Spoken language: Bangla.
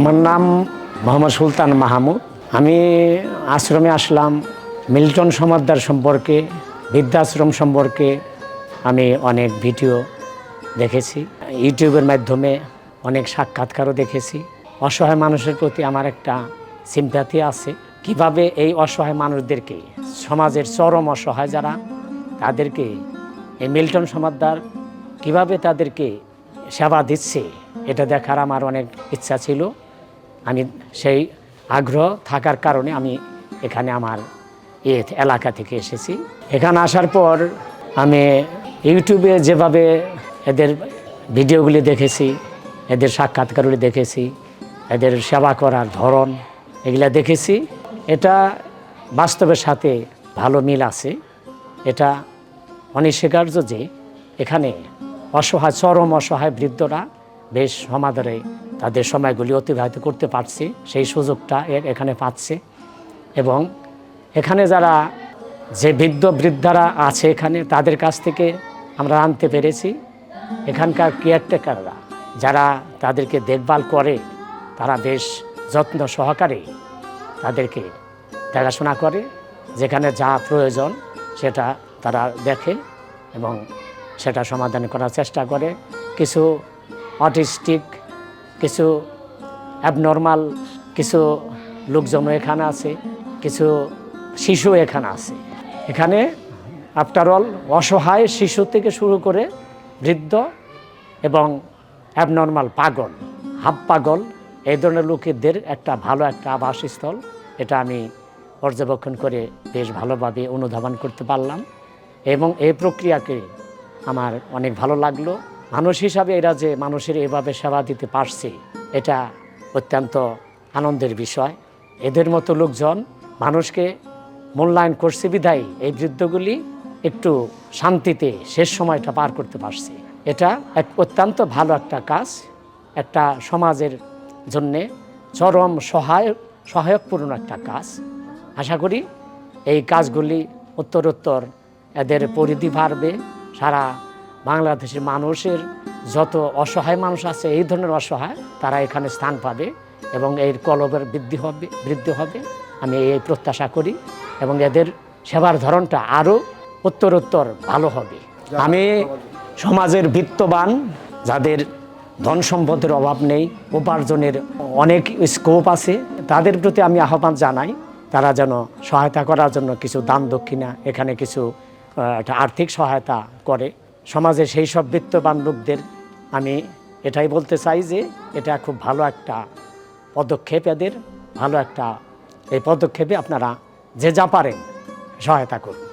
আমার নাম মোহাম্মদ সুলতান মাহমুদ। আমি আশ্রমে আসলাম মিল্টন সমাদ্দার সম্পর্কে, বৃদ্ধাশ্রম সম্পর্কে আমি অনেক ভিডিও দেখেছি। ইউটিউবের মাধ্যমে অনেক সাক্ষাৎকারও দেখেছি। অসহায় মানুষের প্রতি আমার একটা সিম্প্যাথি আছে। কীভাবে এই অসহায় মানুষদেরকে, সমাজের চরম অসহায় যারা, তাদেরকে এই মিল্টন সমাদ্দার কীভাবে তাদেরকে সেবা দিচ্ছে, এটা দেখার আমার অনেক ইচ্ছা ছিল। আমি সেই আগ্রহ থাকার কারণে আমি এখানে আমার এ এলাকা থেকে এসেছি। এখানে আসার পর আমি ইউটিউবে যেভাবে এদের ভিডিওগুলি দেখেছি, এদের সাক্ষাৎকারগুলি দেখেছি, এদের সেবা করার ধরন এগুলা দেখেছি, এটা বাস্তবের সাথে ভালো মিল আছে। এটা অনস্বীকার্য যে এখানে অসহায়, চরম অসহায় বৃদ্ধরা বেশ সমাদরে তাদের সময়গুলি অতিবাহিত করতে পারছে, সেই সুযোগটা এর এখানে পাচ্ছে। এবং এখানে যারা যে বৃদ্ধ বৃদ্ধারা আছে এখানে, তাদের কাছ থেকে আমরা আনতে পেরেছি। এখানকার কেয়ারটেকাররা যারা তাদেরকে দেখভাল করে, তারা বেশ যত্ন সহকারে তাদেরকে দেখাশোনা করে, যেখানে যা প্রয়োজন সেটা তারা দেখে এবং সেটা সমাধান করার চেষ্টা করে। কিছু অটিস্টিক, কিছু অ্যাবনর্মাল কিছু লোকজন এখানে আছে, কিছু শিশু এখানে আছে। এখানে আফটার অল অসহায় শিশু থেকে শুরু করে বৃদ্ধ এবং অ্যাবনর্মাল পাগল হাফ পাগল, এই ধরনের লোকেদের একটা ভালো একটা আবাসস্থল, এটা আমি পর্যবেক্ষণ করে বেশ ভালোভাবে অনুধাবন করতে পারলাম এবং এই প্রক্রিয়াকে আমার অনেক ভালো লাগল। মানুষ হিসাবে এরা যে মানুষের এভাবে সেবা দিতে পারছে, এটা অত্যন্ত আনন্দের বিষয়। এদের মতো লোকজন মানুষকে মূল্যায়ন করছে বিধায় এই বৃদ্ধগুলি একটু শান্তিতে শেষ সময়টা পার করতে পারছে। এটা এক অত্যন্ত ভালো একটা কাজ, একটা সমাজের জন্যে চরম সহায়, সহায়কপূর্ণ একটা কাজ। আশা করি এই কাজগুলি উত্তরোত্তর এদের পরিধি বাড়বে, সারা বাংলাদেশের মানুষের যত অসহায় মানুষ আছে, এই ধরনের অসহায়, তারা এখানে স্থান পাবে এবং এর কলবের বৃদ্ধি হবে বৃদ্ধি হবে। আমি এই প্রত্যাশা করি এবং এদের সেবার ধরনটা আরও উত্তরোত্তর ভালো হবে। আমি সমাজের বিত্তবান, যাদের ধন সম্পদের অভাব নেই, উপার্জনের অনেক স্কোপ আছে, তাদের প্রতি আমি আহ্বান জানাই, তারা যেন সহায়তা করার জন্য কিছু দান দক্ষিণা, এখানে কিছু একটা আর্থিক সহায়তা করে। সমাজে সেই সব বিত্তবান লোকদের আমি এটাই বলতে চাই যে এটা খুব ভালো একটা পদক্ষেপ এদের, ভালো একটা এই পদক্ষেপে আপনারা যে যা পারেন সহায়তা করুন।